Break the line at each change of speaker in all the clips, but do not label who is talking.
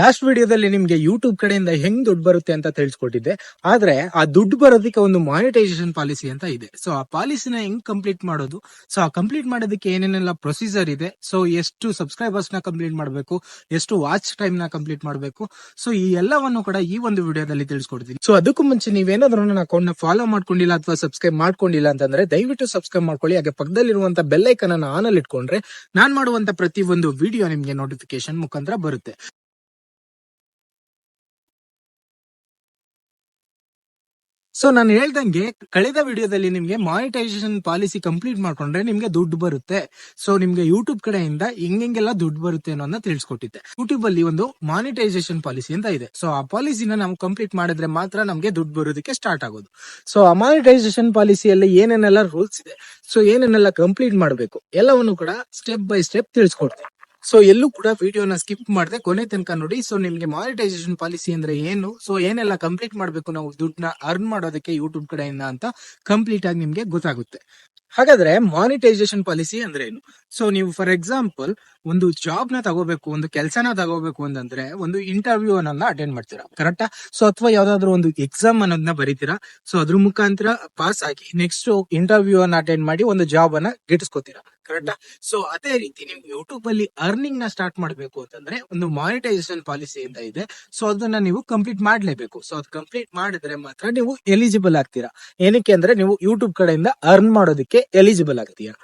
Last ವಿಡಿಯೋದಲ್ಲಿ ನಿಮ್ಗೆ YouTube ಕಡೆಯಿಂದ ಹೆಂಗ್ ದುಡ್ಡು ಬರುತ್ತೆ ಅಂತ ತಿಳಿಸ್ಕೊಟ್ಟಿದ್ದೆ. ಆದ್ರೆ ಆ ದುಡ್ಡು ಬರೋದಕ್ಕೆ ಒಂದು ಮಾನಿಟೈಸೇಷನ್ ಪಾಲಿಸಿ ಅಂತ ಇದೆ. ಸೊ ಆ ಪಾಲಿಸಿನ ಹೆಂಗ್ ಕಂಪ್ಲೀಟ್ ಮಾಡೋದು? ಸೊ ಆ ಕಂಪ್ಲೀಟ್ ಮಾಡೋದಕ್ಕೆ ಏನೇನೆಲ್ಲ ಪ್ರೊಸೀಜರ್ ಇದೆ? ಸೊ ಎಷ್ಟು ಸಬ್ಸ್ಕ್ರೈಬರ್ಸ್ನ ಕಂಪ್ಲೀಟ್ ಮಾಡಬೇಕು? ಎಷ್ಟು ವಾಚ್ ಟೈಮ್ನ ಕಂಪ್ಲೀಟ್ ಮಾಡಬೇಕು? ಸೊ ಈ ಎಲ್ಲವನ್ನು ಕೂಡ ಈ ಒಂದು ವಿಡಿಯೋದಲ್ಲಿ ತಿಳಿಸ್ಕೊಡ್ತೀನಿ. ಸೊ ಅದಕ್ಕೂ ಮುಂಚೆ ನೀವೇನಾದ್ರೂ ನನ್ನ ಅಕೌಂಟ್ನ ಫಾಲೋ ಮಾಡ್ಕೊಂಡಿಲ್ಲ ಅಥವಾ ಸಬ್ಸ್ಕ್ರೈಬ್ ಮಾಡ್ಕೊಂಡಿಲ್ಲ ಅಂತಂದ್ರೆ ದಯವಿಟ್ಟು ಸಬ್ಸ್ಕ್ರೈಬ್ ಮಾಡ್ಕೊಳ್ಳಿ. ಹಾಗೆ ಪಕ್ಕದಲ್ಲಿರುವಂತ ಬೆಲ್ಲೈಕನ್ ಅನ್ನ ಆನ್ ಅಲ್ಲಿ ಇಟ್ಕೊಂಡ್ರೆ ನಾನ್ ಮಾಡುವಂತ ಪ್ರತಿ ಒಂದು ವಿಡಿಯೋ ನಿಮ್ಗೆ ನೋಟಿಫಿಕೇಶನ್ ಮುಖಾಂತರ ಬರುತ್ತೆ. ಸೊ ನಾನು ಹೇಳ್ದಂಗೆ ಕಳೆದ ವಿಡಿಯೋದಲ್ಲಿ ನಿಮ್ಗೆ ಮಾನಿಟೈಸೇಷನ್ ಪಾಲಿಸಿ ಕಂಪ್ಲೀಟ್ ಮಾಡ್ಕೊಂಡ್ರೆ ನಿಮ್ಗೆ ದುಡ್ಡು ಬರುತ್ತೆ. ಸೊ ನಿಮ್ಗೆ ಯೂಟ್ಯೂಬ್ ಕಡೆಯಿಂದ ಹೆಂಗೆಲ್ಲ ದುಡ್ಡು ಬರುತ್ತೆ ಅನ್ನೋದನ್ನ ತಿಳಿಸ್ಕೊಟ್ಟಿದ್ದೆ. ಯೂಟ್ಯೂಬ್ ಅಲ್ಲಿ ಒಂದು ಮಾನಿಟೈಸೇಷನ್ ಪಾಲಿಸಿ ಅಂತ ಇದೆ. ಸೊ ಆ ಪಾಲಿಸಿನ ನಾವು ಕಂಪ್ಲೀಟ್ ಮಾಡಿದ್ರೆ ಮಾತ್ರ ನಮ್ಗೆ ದುಡ್ಡು ಬರೋದಕ್ಕೆ ಸ್ಟಾರ್ಟ್ ಆಗೋದು. ಸೊ ಆ ಮಾನಿಟೈಸೇಷನ್ ಪಾಲಿಸಿಯಲ್ಲಿ ಏನೇನೆಲ್ಲ ರೂಲ್ಸ್ ಇದೆ. ಸೊ ಏನೇನೆಲ್ಲ ಕಂಪ್ಲೀಟ್ ಮಾಡಬೇಕು ಎಲ್ಲವನ್ನು ಕೂಡ ಸ್ಟೆಪ್ ಬೈ ಸ್ಟೆಪ್ ತಿಳಿಸ್ಕೊಡ್ತೀನಿ. ಸೊ ಎಲ್ಲೂ ಕೂಡ ವಿಡಿಯೋನ ಸ್ಕಿಪ್ ಮಾಡದೆ. ಕೊನೆ ತನಕ ನೋಡಿ. ಸೊ ನಿಮ್ಗೆ ಮಾನಿಟೈಸೇಷನ್ ಪಾಲಿಸಿ ಅಂದ್ರೆ ಏನು? ಸೊ ಏನೆಲ್ಲ ಕಂಪ್ಲೀಟ್ ಮಾಡಬೇಕು ನಾವು ದುಡ್ಡನ್ನ ಅರ್ನ್ ಮಾಡೋದಕ್ಕೆ ಯೂಟ್ಯೂಬ್ ಕಡೆಯಿಂದ ಅಂತ ಕಂಪ್ಲೀಟ್ ಆಗಿ ನಿಮ್ಗೆ ಗೊತ್ತಾಗುತ್ತೆ. ಹಾಗಾದ್ರೆ ಮಾನಿಟೈಸೇಷನ್ ಪಾಲಿಸಿ ಅಂದ್ರೆ ಏನು? ಸೊ ನೀವು ಫಾರ್ ಎಕ್ಸಾಂಪಲ್ ಒಂದು ಜಾಬ್ನ ತಗೋಬೇಕು, ಒಂದು ಕೆಲಸನ ತಗೋಬೇಕು ಅಂತಂದ್ರೆ ಒಂದು ಇಂಟರ್ವ್ಯೂ ಅನ್ನೋದನ್ನ ಅಟೆಂಡ್ ಮಾಡ್ತೀರಾ? ಕರೆಕ್ಟಾ ಸೊ ಅಥವಾ ಯಾವ್ದಾದ್ರು ಒಂದು ಎಕ್ಸಾಮ್ ಅನ್ನೋದನ್ನ ಬರೀತೀರಾ? ಸೊ ಅದ್ರ ಮುಖಾಂತರ ಪಾಸ್ ಆಗಿ ನೆಕ್ಸ್ಟ್ ಇಂಟರ್ವ್ಯೂ ಅನ್ನ ಅಟೆಂಡ್ ಮಾಡಿ ಒಂದು ಜಾಬ್ ಅನ್ನ ಕರೆಕ್ಟಾ ಸೊ ಅದೇ ರೀತಿ ನೀವು ಯೂಟ್ಯೂಬ್ ಅಲ್ಲಿ ಅರ್ನಿಂಗ್ನ ಸ್ಟಾರ್ಟ್ ಮಾಡಬೇಕು ಅಂತಂದ್ರೆ ಒಂದು ಮಾನಿಟೈಸೇಷನ್ ಪಾಲಿಸಿ ಅಂತ ಇದೆ. ಸೊ ಅದನ್ನ ನೀವು ಕಂಪ್ಲೀಟ್ ಮಾಡ್ಲೇಬೇಕು. ಸೊ ಅದು ಕಂಪ್ಲೀಟ್ ಮಾಡಿದ್ರೆ ಮಾತ್ರ ನೀವು ಎಲಿಜಿಬಲ್ ಆಗ್ತೀರಾ. ಏನಕ್ಕೆ ಅಂದ್ರೆ ನೀವು ಯೂಟ್ಯೂಬ್ ಕಡೆಯಿಂದ ಅರ್ನ್ ಮಾಡೋದಕ್ಕೆ ಎಲಿಜಿಬಲ್ ಆಗ್ತೀರಾ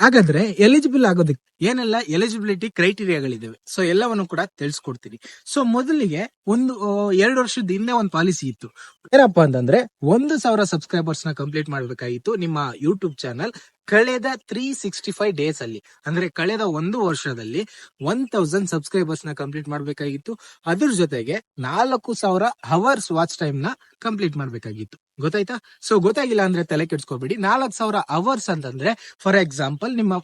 ಹಾಗಾದ್ರೆ ಎಲಿಜಿಬಲ್ ಆಗೋದಕ್ಕೆ ಏನೆಲ್ಲ ಎಲಿಜಿಬಿಲಿಟಿ ಕ್ರೈಟೀರಿಯಾಗಳಿದಾವೆ ಸೊ ಎಲ್ಲವನ್ನು ಕೂಡ ತಿಳಿಸ್ಕೊಡ್ತೀನಿ. ಸೊ ಮೊದಲಿಗೆ ಒಂದು ಎರಡು ವರ್ಷದ ಹಿಂದೆ ಒಂದು ಪಾಲಿಸಿ ಇತ್ತು. ಏನಪ್ಪಾ ಅಂತಂದ್ರೆ, ಒಂದು ಸಾವಿರ ಸಬ್ಸ್ಕ್ರೈಬರ್ಸ್ನ ಕಂಪ್ಲೀಟ್ ಮಾಡ್ಬೇಕಾಗಿತ್ತು ನಿಮ್ಮ ಯೂಟ್ಯೂಬ್ ಚಾನಲ್ ಕಳೆದ ತ್ರೀ ಸಿಕ್ಸ್ಟಿ ಫೈವ್ ಡೇಸ್ ಅಲ್ಲಿ. ಅಂದ್ರೆ ಕಳೆದ ಒಂದು ವರ್ಷದಲ್ಲಿ ಒನ್ ತೌಸಂಡ್ ಸಬ್ಸ್ಕ್ರೈಬರ್ಸ್ನ ಕಂಪ್ಲೀಟ್ ಮಾಡ್ಬೇಕಾಗಿತ್ತು. ಅದ್ರ ಜೊತೆಗೆ ನಾಲ್ಕು ಸಾವಿರ ಅವರ್ಸ್ ವಾಚ್ ಟೈಮ್ನ ಕಂಪ್ಲೀಟ್ ಮಾಡ್ಬೇಕಾಗಿತ್ತು. ಗೊತ್ತಾಯ್ತಾ? ಸೊ ಗೊತ್ತಾಗಿಲ್ಲ ಅಂದ್ರೆ ತಲೆ ಕೆಡ್ಸ್ಕೊಬೇಡಿ. ನಾಲ್ಕು ಸಾವಿರ ಅವರ್ಸ್ ಅಂತಂದ್ರೆ ಫಾರ್ ಎಕ್ಸಾಂಪಲ್ ನಿಮ್ಮ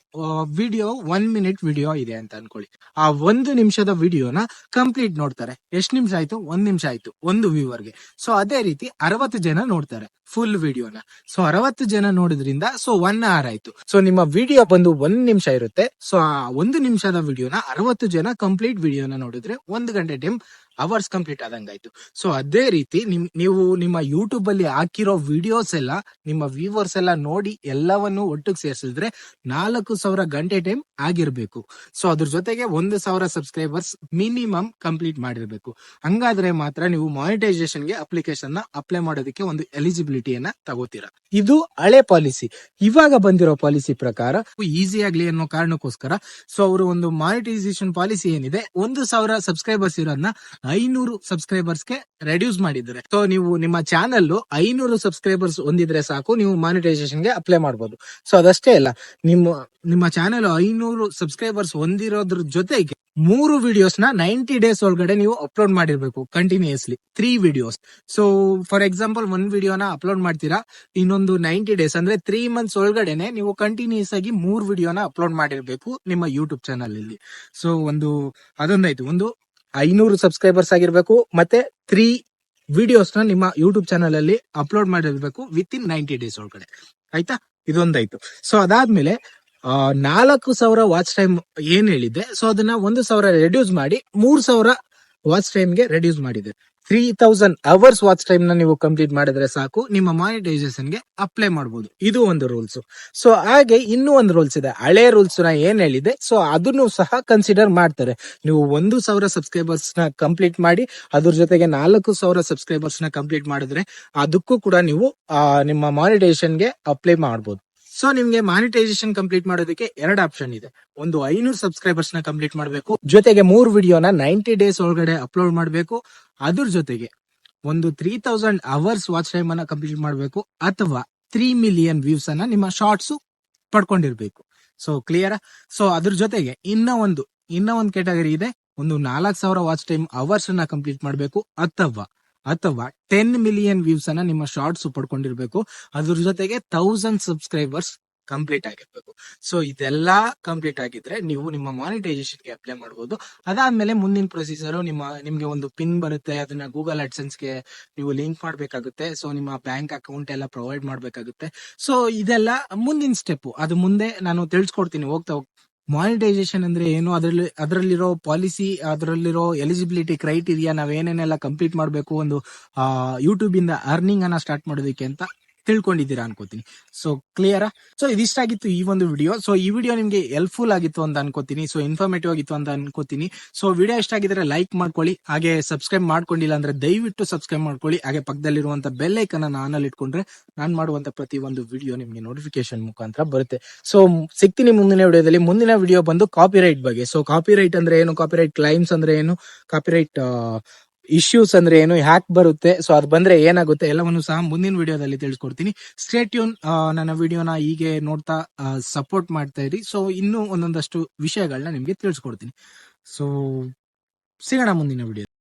ವಿಡಿಯೋ ಒನ್ ಮಿನಿಟ್ ವಿಡಿಯೋ ಇದೆ ಅಂತ ಅನ್ಕೊಳ್ಳಿ. ಆ ಒಂದು ನಿಮಿಷದ ವಿಡಿಯೋನ ಕಂಪ್ಲೀಟ್ ನೋಡ್ತಾರೆ. ಎಷ್ಟು ನಿಮಿಷ ಆಯ್ತು? ಒಂದ್ ನಿಮಿಷ ಆಯ್ತು. ಒಂದು ವ್ಯೂವರ್ಗೆ ಸೊ ಅದೇ ರೀತಿ ಅರವತ್ತು ಜನ ನೋಡ್ತಾರೆ ಫುಲ್ ವಿಡಿಯೋನ ಸೊ ಅರವತ್ತು ಜನ ನೋಡಿದ್ರಿಂದ ಸೊ ಒನ್ ಅವರ್ ಆಯ್ತು. ಸೊ ನಿಮ್ಮ ವಿಡಿಯೋ ಬಂದು ಒಂದ್ ನಿಮಿಷ ಇರುತ್ತೆ. ಸೊ ಆ ಒಂದು ನಿಮಿಷದ ವಿಡಿಯೋನ ಅರವತ್ತು ಜನ ಕಂಪ್ಲೀಟ್ ವಿಡಿಯೋನ ನೋಡಿದ್ರೆ, ಒಂದು ಗಂಟೆ ಟೈಮ್ ಅವರ್ಸ್ ಕಂಪ್ಲೀಟ್ ಆದಂಗಾಯ್ತು. ಸೊ ಅದೇ ರೀತಿ ನಿಮ್, ನೀವು ನಿಮ್ಮ ಯೂಟ್ಯೂಬ್ ಅಲ್ಲಿ ಹಾಕಿರೋ ವಿಡಿಯೋಸ್ ಎಲ್ಲ, ನಿಮ್ಮ ವ್ಯೂವರ್ಸ್ ಎಲ್ಲ ನೋಡಿ ಎಲ್ಲವನ್ನು ಒಟ್ಟಿಗೆ ಸೇರಿಸಿದ್ರೆ ನಾಲ್ಕು ಸಾವಿರ ಗಂಟೆ ಟೈಮ್ ಆಗಿರ್ಬೇಕು. ಸೊ ಅದ್ರ ಜೊತೆಗೆ ಒಂದು ಸಾವಿರ ಸಬ್ಸ್ಕ್ರೈಬರ್ಸ್ ಮಿನಿಮಮ್ ಕಂಪ್ಲೀಟ್ ಮಾಡಿರ್ಬೇಕು. ಹಂಗಾದ್ರೆ ಮಾತ್ರ ನೀವು ಮಾನಿಟೈಸೇಷನ್ಗೆ ಅಪ್ಲಿಕೇಶನ್ನ ಅಪ್ಲೈ ಮಾಡೋದಕ್ಕೆ ಒಂದು ಎಲಿಜಿಬಿಲಿಟಿಯನ್ನ ತಗೋತೀರಾ. ಇದು ಹಳೆ ಪಾಲಿಸಿ ಇವಾಗ ಬಂದಿರೋ ಪಾಲಿಸಿ ಪ್ರಕಾರ ಈಸಿ ಆಗ್ಲಿ ಅನ್ನೋ ಕಾರಣಕ್ಕೋಸ್ಕರ, ಸೊ, ಅವರು ಒಂದು ಮಾನಿಟೈಸೇಷನ್ ಪಾಲಿಸಿ ಏನಿದೆ, ಒಂದು ಸಾವಿರ ಸಬ್ಸ್ಕ್ರೈಬರ್ಸ್ ಇರೋದನ್ನ ಐನೂರು ಸಬ್ಸ್ಕ್ರೈಬರ್ಸ್ಗೆ ರೆಡ್ಯೂಸ್ ಮಾಡಿದ್ರೆ ಸೊ ನೀವು ನಿಮ್ಮ ಚಾನಲ್ ಐನೂರು ಸಬ್ಸ್ಕ್ರೈಬರ್ಸ್ ಹೊಂದಿದ್ರೆ ಸಾಕು, ನೀವು ಮಾನಿಟೈಸೇಷನ್ಗೆ ಅಪ್ಲೈ ಮಾಡಬಹುದು ಸೊ ಅದಷ್ಟೇ ಅಲ್ಲ, ನಿಮ್ಮ ನಿಮ್ಮ ಚಾನೆಲ್ ಐನೂರು ಸಬ್ಸ್ಕ್ರೈಬರ್ಸ್ ಹೊಂದಿರೋದ್ರ ಜೊತೆಗೆ ಮೂರು ವಿಡಿಯೋಸ್ನ ನೈಂಟಿ ಡೇಸ್ ಒಳಗಡೆ ನೀವು ಅಪ್ಲೋಡ್ ಮಾಡಿರ್ಬೇಕು continuously three videos so for example ಒಂದ್ ವಿಡಿಯೋನ ಅಪ್ಲೋಡ್ ಮಾಡ್ತೀರಾ, ಇನ್ನೊಂದು ನೈಂಟಿ ಡೇಸ್ ಅಂದ್ರೆ ತ್ರೀ ಮಂತ್ಸ್ ಒಳಗಡೆನೆ ನೀವು ಕಂಟಿನ್ಯೂಸ್ ಆಗಿ ಮೂರ್ ವಿಡಿಯೋನ ಅಪ್ಲೋಡ್ ಮಾಡಿರ್ಬೇಕು ನಿಮ್ಮ ಯೂಟ್ಯೂಬ್ ಚಾನಲ್ ಅಲ್ಲಿ ಸೊ ಒಂದು, ಅದೊಂದಾಯ್ತು. ಒಂದು ಐನೂರು ಸಬ್ಸ್ಕ್ರೈಬರ್ಸ್ ಆಗಿರ್ಬೇಕು, ಮತ್ತೆ ತ್ರೀ ವಿಡಿಯೋಸ್ನ ನಿಮ್ಮ ಯೂಟ್ಯೂಬ್ ಚಾನಲ್ ಅಲ್ಲಿ ಅಪ್ಲೋಡ್ ಮಾಡಿರ್ಬೇಕು ವಿತ್ ಇನ್ ನೈಂಟಿ ಡೇಸ್ ಒಳಗಡೆ. ಆಯ್ತಾ? ಇದೊಂದಾಯ್ತು. ಸೊ ಅದಾದ್ಮೇಲೆ ನಾಲ್ಕು ಸಾವಿರ ವಾಚ್ ಟೈಮ್ ಏನ್ ಹೇಳಿದ್ದೆ? ಸೊ ಅದನ್ನ ಒಂದು ಸಾವಿರ ರೆಡ್ಯೂಸ್ ಮಾಡಿ ಮೂರ್ ಸಾವಿರ ವಾಚ್ ಟೈಮ್ಗೆ ರೆಡ್ಯೂಸ್ ಮಾಡಿದೆ. ತ್ರೀ ತೌಸಂಡ್ ಅವರ್ಸ್ ವಾಚ್ ಟೈಮ್ನ ನೀವು ಕಂಪ್ಲೀಟ್ ಮಾಡಿದ್ರೆ ಸಾಕು. ನಿಮ್ಮ ಮಾನಿಟೈಸೇಷನ್ಗೆ ಅಪ್ಲೈ ಮಾಡಬಹುದು ಇದು ಒಂದು ರೂಲ್ಸ್ ಸೊ ಹಾಗೆ ಇನ್ನೂ ಒಂದು ರೂಲ್ಸ್ ಇದೆ. ಹಳೆ ರೂಲ್ಸ್ನ ಏನ್ ಹೇಳಿದೆ? ಸೊ ಅದನ್ನು ಸಹ ಕನ್ಸಿಡರ್ ಮಾಡ್ತಾರೆ. ನೀವು ಒಂದು ಸಾವಿರ ಸಬ್ಸ್ಕ್ರೈಬರ್ಸ್ನ ಕಂಪ್ಲೀಟ್ ಮಾಡಿ, ಅದ್ರ ಜೊತೆಗೆ ನಾಲ್ಕು ಸಾವಿರ ಸಬ್ಸ್ಕ್ರೈಬರ್ಸ್ನ ಕಂಪ್ಲೀಟ್ ಮಾಡಿದ್ರೆ, ಅದಕ್ಕೂ ಕೂಡ ನೀವು ನಿಮ್ಮ ಮಾನಿಟೈಸೇಷನ್ಗೆ ಅಪ್ಲೈ ಮಾಡಬಹುದು ಸೊ ನಿಮ್ಗೆ ಮಾನಿಟೈಸೇಷನ್ ಕಂಪ್ಲೀಟ್ ಮಾಡೋದಕ್ಕೆ ಎರಡು ಆಪ್ಷನ್ ಇದೆ. ಒಂದು ಐನೂರು ಸಬ್ಸ್ಕ್ರೈಬರ್ಸ್ನ ಕಂಪ್ಲೀಟ್ ಮಾಡಬೇಕು. ಜೊತೆಗೆ ಮೂರು ವಿಡಿಯೋನ ನೈಂಟಿ ಡೇಸ್ ಒಳಗಡೆ ಅಪ್ಲೋಡ್ ಮಾಡಬೇಕು. ಅದ್ರ ಜೊತೆಗೆ ಒಂದು three thousand hours watch time ಅನ್ನ ಕಂಪ್ಲೀಟ್ ಮಾಡಬೇಕು. ಅಥವಾ ತ್ರೀ ಮಿಲಿಯನ್ ವ್ಯೂಸ್ ಅನ್ನ ನಿಮ್ಮ ಶಾರ್ಟ್ಸ್ ಪಡ್ಕೊಂಡಿರ್ಬೇಕು. ಸೊ ಕ್ಲಿಯರ್ ಸೊ ಅದ್ರ ಜೊತೆಗೆ ಇನ್ನ ಒಂದು ಇನ್ನ ಒಂದು ಕ್ಯಾಟಗರಿ ಇದೆ. ಒಂದು ನಾಲ್ಕು ಸಾವಿರ ವಾಚ್ ಟೈಮ್ ಅವರ್ಸ್ ಅನ್ನ ಕಂಪ್ಲೀಟ್ ಮಾಡಬೇಕು. ಅಥವಾ ಅಥವಾ ಟೆನ್ ಮಿಲಿಯನ್ ವ್ಯೂಸ್ ಅನ್ನ ನಿಮ್ಮ ಶಾರ್ಟ್ಸ್ ಪಡ್ಕೊಂಡಿರ್ಬೇಕು. ಅದ್ರ ಜೊತೆಗೆ ಥೌಸಂಡ್ ಸಬ್ಸ್ಕ್ರೈಬರ್ಸ್ ಕಂಪ್ಲೀಟ್ ಆಗಿರ್ಬೇಕು. ಸೊ ಇದೆಲ್ಲ ಕಂಪ್ಲೀಟ್ ಆಗಿದ್ರೆ ನೀವು ನಿಮ್ಮ ಮಾನಿಟೈಸೇಷನ್ಗೆ ಅಪ್ಲೈ ಮಾಡಬಹುದು ಅದಾದ್ಮೇಲೆ ಮುಂದಿನ ಪ್ರೊಸೀಜರ್ ನಿಮ್ಮ, ನಿಮ್ಗೆ ಒಂದು ಪಿನ್ ಬರುತ್ತೆ. ಅದನ್ನ ಗೂಗಲ್ ಅಡ್ಸೆನ್ಸ್ಗೆ ನೀವು ಲಿಂಕ್ ಮಾಡ್ಬೇಕಾಗುತ್ತೆ. ಸೊ ನಿಮ್ಮ ಬ್ಯಾಂಕ್ ಅಕೌಂಟ್ ಎಲ್ಲ ಪ್ರೊವೈಡ್ ಮಾಡ್ಬೇಕಾಗುತ್ತೆ. ಸೊ ಇದೆಲ್ಲ ಮುಂದಿನ ಸ್ಟೆಪ್ ಅದು ಮುಂದೆ ನಾನು ತಿಳಿಸ್ಕೊಡ್ತೀನಿ. ಹೋಗ್ತಾ ಹೋಗ್- ಮಾನಿಟೈಸೇಷನ್ ಅಂದ್ರೆ ಏನು? ಅದರಲ್ಲಿ ಅದರಲ್ಲಿರೋ ಪಾಲಿಸಿ ಅದರಲ್ಲಿರೋ ಎಲಿಜಿಬಿಲಿಟಿ ಕ್ರೈಟೀರಿಯಾ ನಾವ್ ಏನೇನೆಲ್ಲ ಕಂಪ್ಲೀಟ್ ಮಾಡಬೇಕು ಒಂದು ಯೂಟ್ಯೂಬ್ ಇಂದ ಅರ್ನಿಂಗ್ ಅನ್ನ ಸ್ಟಾರ್ಟ್ ಮಾಡೋದಕ್ಕೆ ಅಂತ ತಿಳ್ಕೊಂಡಿದ್ದೀರಾ ಅನ್ಕೋತೀನಿ. ಸೊ ಕ್ಲಿಯರಾ ಸೊ ಇದಿಷ್ಟಾಗಿತ್ತು ಈ ಒಂದು ವಿಡಿಯೋ ಸೊ ಈ ವಿಡಿಯೋ ನಿಮ್ಗೆ ಹೆಲ್ಪ್ಫುಲ್ ಆಗಿತ್ತು ಅಂತ ಅನ್ಕೋತೀನಿ. ಸೊ ಇನ್ಫಾರ್ಮೇಟಿವ್ ಆಗಿತ್ತು ಅಂತ ಅನ್ಕೋತೀನಿ. ಸೊ ವಿಡಿಯೋ ಇಷ್ಟ ಆಗಿದ್ರೆ ಲೈಕ್ ಮಾಡ್ಕೊಳ್ಳಿ. ಹಾಗೆ ಸಬ್ಸ್ಕ್ರೈಬ್ ಮಾಡ್ಕೊಂಡಿಲ್ಲ ಅಂದ್ರೆ ದಯವಿಟ್ಟು ಸಬ್ಸ್ಕ್ರೈಬ್ ಮಾಡ್ಕೊಳ್ಳಿ. ಹಾಗೆ ಪಕ್ಕದಲ್ಲಿರುವಂತ ಬೆಲ್ ಐಕನ್ ಅನ್ನ ಆನಲ್ಲಿ ಇಟ್ಕೊಂಡ್ರೆ ನಾನು ಮಾಡುವಂತ ಪ್ರತಿ ಒಂದು ವಿಡಿಯೋ ನಿಮ್ಗೆ ನೋಟಿಫಿಕೇಶನ್ ಮುಖಾಂತರ ಬರುತ್ತೆ. ಸೊ ಸಿಗ್ತೀನಿ ಮುಂದಿನ ವಿಡಿಯೋದಲ್ಲಿ. ಮುಂದಿನ ವಿಡಿಯೋ ಬಂದು ಕಾಪಿರೈಟ್ ಬಗ್ಗೆ. ಸೊ ಕಾಪಿರೈಟ್ ಅಂದ್ರೆ ಏನು? ಕಾಪಿರೈಟ್ ಕ್ಲೈಮ್ಸ್ ಅಂದ್ರೆ ಏನು? ಕಾಪಿರೈಟ್ ಇಶ್ಯೂಸ್ ಅಂದ್ರೆ ಏನು ಹ್ಯಾಕ್ ಬರುತ್ತೆ. ಸೊ ಅದು ಬಂದ್ರೆ ಏನಾಗುತ್ತೆ, ಎಲ್ಲವನ್ನು ಸಹ ಮುಂದಿನ ವಿಡಿಯೋದಲ್ಲಿ ತಿಳಿಸ್ಕೊಡ್ತೀನಿ. ಸ್ಟೇಟ್ಯೂನ್ ನನ್ನ ವಿಡಿಯೋನ ಹೀಗೆ ನೋಡ್ತಾ ಸಪೋರ್ಟ್ ಮಾಡ್ತಾ ಇರಿ. ಸೊ ಇನ್ನೂ ಒಂದೊಂದಷ್ಟು ವಿಷಯಗಳನ್ನ ನಿಮ್ಗೆ ತಿಳಿಸ್ಕೊಡ್ತೀನಿ. ಸೊ ಸಿಗೋಣ ಮುಂದಿನ ವಿಡಿಯೋ